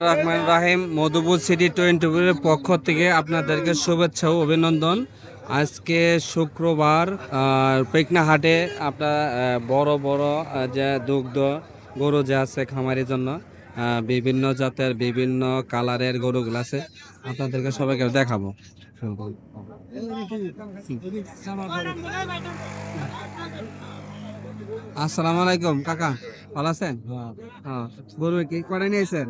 Rahman Rahim Madhupur city twenty পক্ষ থেকে আপনাদেরকে শুভেচ্ছা ও অভিনন্দন। আজকে শুক্রবার আর পেকনা হাটে আপনার বড় বড় যে দুগ্ধ গরু যে আছে খামারের জন্য বিভিন্ন জাতের বিভিন্ন কালারের গরুগুলো আছে আপনাদেরকে সবাইকে দেখাবো। আসসালামু আলাইকুম কাকা ভালো আছেন? হ্যাঁ। গরু কি করে নিয়েছেন?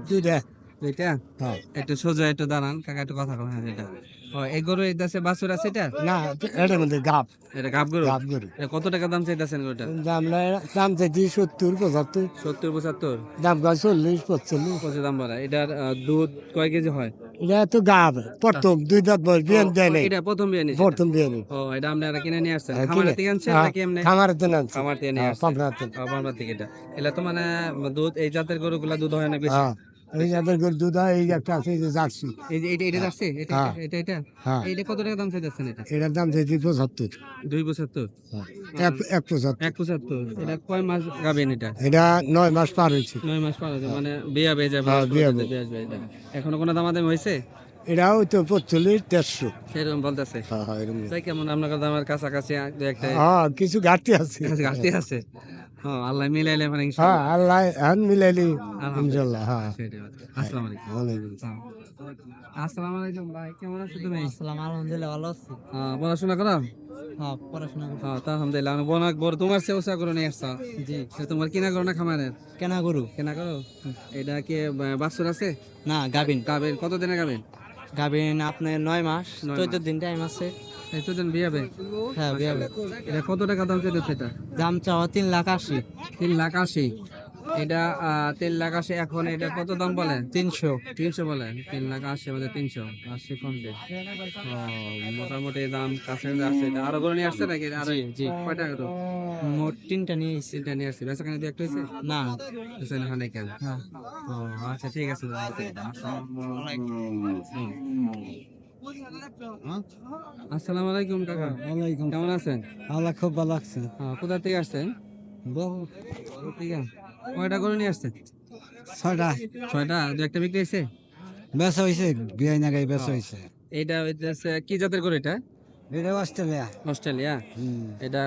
দুইটা এটা একটু সোজা একটু দাঁড়ান কাকা একটু কথা বলেন এটা। ও এই গরু এই দাসে বাছুর আছে এটা? না এটার মধ্যে গাপ এটা গাব গরু? গরু। কত টাকা দাম চাইতেছেন গরুটা? দাম লাই- দাম চাইছি সত্তর পঁচাত্তর। সত্তর পঁচাত্তর? দাম গাছ চল্লিশ পঁচল্লিশ পঁচিশ দাম বলা? এটার দুধ কয় কেজি হয়? এটা তো গাপ প্রথম দুই দাঁত বয়স বিয়ান দেয় নাই। এটা প্রথম বিয়ানি প্রথম বিয়ানি। ও এটা আপনারা কিনে নিয়ে আসছেন? হ্যাঁ, থেকে আনছেন হ্যাঁ, নাকি এমনি? খামারের তো নামছে খামার থেকে নিয়ে আসছেন। পাবনাতে ও, পাবনা থেকে এটা। তো মানে দুধ এই জাতের গরুগুলা দুধ হয় না বেশি। হ্যাঁ। এই যাদের দুধ হয় এই একটা আছে এই যে জার্সি। এই যে এটা এটা যাচ্ছে এটা হ্যাঁ। এটা এটা হ্যাঁ। এটা কত টাকা দাম চাইতেছেন এটা? এটার দাম চাইছি পঁচাত্তর। দুই পঁচাত্তর? এক এক পঁচাত্তর। এক পঁচাত্তর। এটা কয় মাস গাবেন এটা? এটা নয় মাস পার হয়েছে। নয় মাস পার হয়েছে মানে বিয়া বেয়ে যাবে হ্যাঁ, বিয়া বিয়া আসবে এখনও কোনো দামাদামি হয়েছে? এটাও তো দেড়শো সেরকম বলতেছে। হ্যাঁ হ্যাঁ তাই কেমন আপনার দামের কাছাকাছি দু একটা হ্যাঁ কিছু ঘাটতি আছে। ঘাটতি আছে। হ্যাঁ আল্লাহ মিলাইলে মানে হ্যাঁ আল্লাহ হ্যাঁ মিলাইলি। ইনশাল্লাহ হ্যাঁ। আসসালামু আলাইকুম। ওয়ালাইকুম আসসালামু আলাইকুম ভাই কেমন আছো তুমি? আসসালাম আলহামদুলিল্লাহ ভালো আছি। হ্যাঁ, পড়াশোনা করো? হ্যাঁ পড়াশোনা করছি। হ্যাঁ তা আলহামদুলিল্লাহ আমি বোনা বড় তোমার সে উষা করে নিয়ে আসছো? জি। তোমার কিনা করো না খামারের? কেনা গরু। কেনা করো এটা কি আহ, আছে? না গাবিন গাবেন কত দিনে গাবেন? গাবিন আপনার নয় মাস চোদ্দ দিন টাইম আছে। এই দিন বিয়াবে হ্যাঁ বিয়াবে এটা কত টাকা দাম চাইতেছে সেটা দাম চাওয়া তিন লাখ আশি। তিন লাখ আশি। এটা তিন লাখ আশি এখন এটা কত দাম বলে? তিনশো তিনশো বলে। তিন লাখ আশি আমাদের তিনশো আশি কম ও, মোটামুটি দাম কাছে আসছে আরও করে নিয়ে আসছে নাকি? আরও জি। কয় টাকা মোট তিনটা নিয়ে এসেছি তিনটা নিয়ে আসছে। দিয়ে একটা হয়েছে? না। হ্যাঁ ও আচ্ছা ঠিক আছে আসসালামু আলাইকুম কাকা। ওয়ালাইকুম কেমন আছেন? আল্লাহ খুব ভালো লাগছে হ্যাঁ, কোথা থেকে আসছেন? বহু। ঠিক আছে কয়টা করে নিয়ে আসছেন? ছয়টা। ছয়টা? দু একটা বিক্রি হয়েছে? বেচা হয়েছে বিয়াই নাগাই বেচা হয়েছে। এইটা হইতেছে কি জাতের করে এটা? এটা অস্ট্রেলিয়া। অস্ট্রেলিয়া? এটা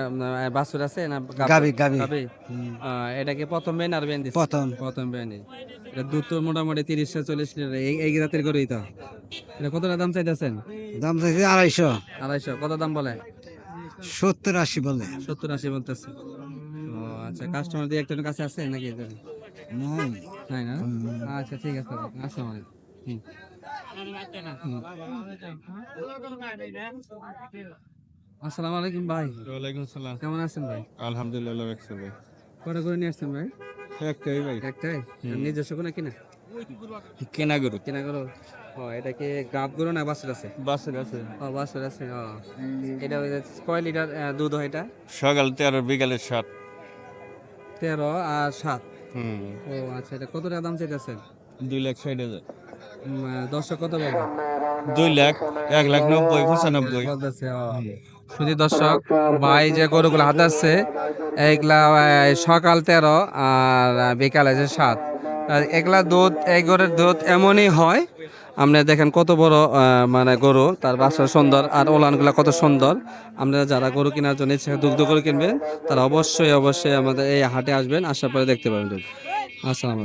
বাছুর আছে না গাবি গাবি গাবি? আহ, এটা কি প্রথম বেন আর বেন দিছে? প্রথম। প্রথম বেনে এটা দুধ তো মোটামুটি তিরিশ চল্লিশ লিটার। এই এই জাতের গরুই তো। এটা কতটা দাম চাইতেছেন? দাম চাইছে আড়াইশো। আড়াইশো। কত দাম বলে? সত্তর আশি বলে। সত্তর আশি বলতেছে। ও আচ্ছা কাস্টমার দিয়ে একজনের কাছে আছে নাকি নাই। তাই না? আচ্ছা ঠিক আছে আসসালামু আলাইকুম। আসসালামু আলাইকুম ভাই। ওয়ালাইকুম সালাম কেমন আছেন ভাই? আলহামদুলিল্লাহ রাখছে ভাই। কটা করে নিয়ে আসছেন ভাই? একটাই ভাই। একটাই? নিজস্ব কোনো কিনা কেনা গরু। কিনা করো ও এটা কি গাব গরু না বাছুর আছে? বাসের আছে। ও বাছুর আছে ও। এটা কয় লিটার দুধ হয় এটা? সকাল তেরো বিকালে সাত। তেরো আর সাত। হুম। ও আচ্ছা এটা কত টাকা দাম চাইতেছেন? দুই লাখ ষাট হাজার। দর্শক কত বলব দুই লাখ এক লাখ নব্বই পঁচানব্বই। শুধু দর্শক ভাই যে গরুগুলো হাতাচ্ছে এইগুলা আহ, সকাল তেরো আর বিকালে যে সাত। আর এগুলা দুধ এই গরুর দুধ এমনই হয় আপনি দেখেন কত বড় মানে গরু, তার বাসা সুন্দর আর ওলানগুলো কত সুন্দর। আপনারা যারা গরু কেনার জন্য ইচ্ছে দুগ্ধ গরু কিনবেন তারা অবশ্যই অবশ্যই আমাদের এই হাটে আসবেন, আসার পরে দেখতে পাবেন। আসসালামু